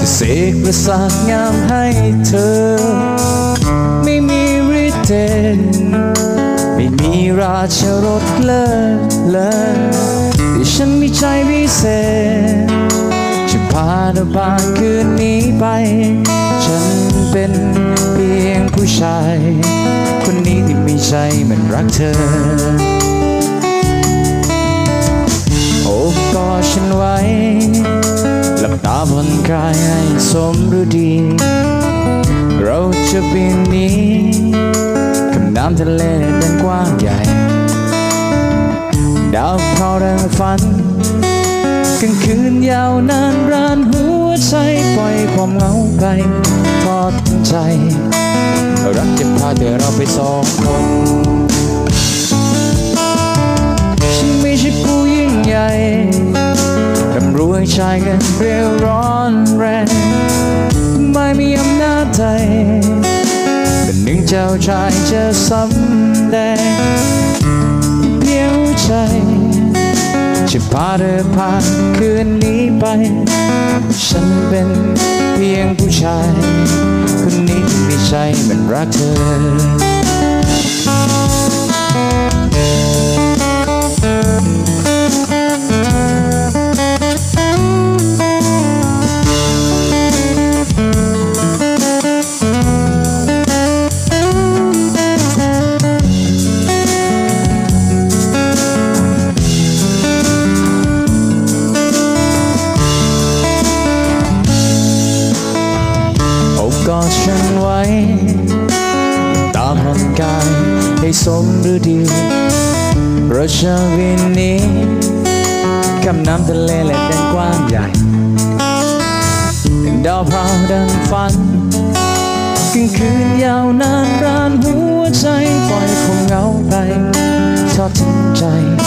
จะเสกประสาทงามให้เธอ ไม่มีฤทธิ์เดนไม่มีราชรถเลิศเลยแต่ฉันมีใจพิเศษจะพาเธอผ่านคืนนี้ไป ฉันเป็นเพียงผู้ชาย คนนี้ที่มีใจเหมันรักเธอ สมฤดี เราจะบินนี้กับน้ำทะเลแดนกว้างใหญ่ ดาวพราดังฝันกลางคืนยาวนานรานหัวใจปล่อยความเหงาไปทอดใจ รักจะพาเธอเราไปสองคนฉันไม่ใช่ผู้ยิ่งใหญ่ร่ำรวยชายกันเรียวร้อน ใจ เป็นหนึ่งเจ้าชายจะสำแดงเพียวใจ จะพาเธอผ่านคืนนี้ไป ฉันเป็นเพียงผู้ชาย คนนี้ที่มีใจเหมันรักเธอ ให้สมฤดีเราชาวินนี้คำน้ำทะเลและแดนกว้างใหญ่ดาวพราวดังฝันกลางคืนยาวนานรานหัวใจปล่อยคงเหงาไปทอดทิ้งใจ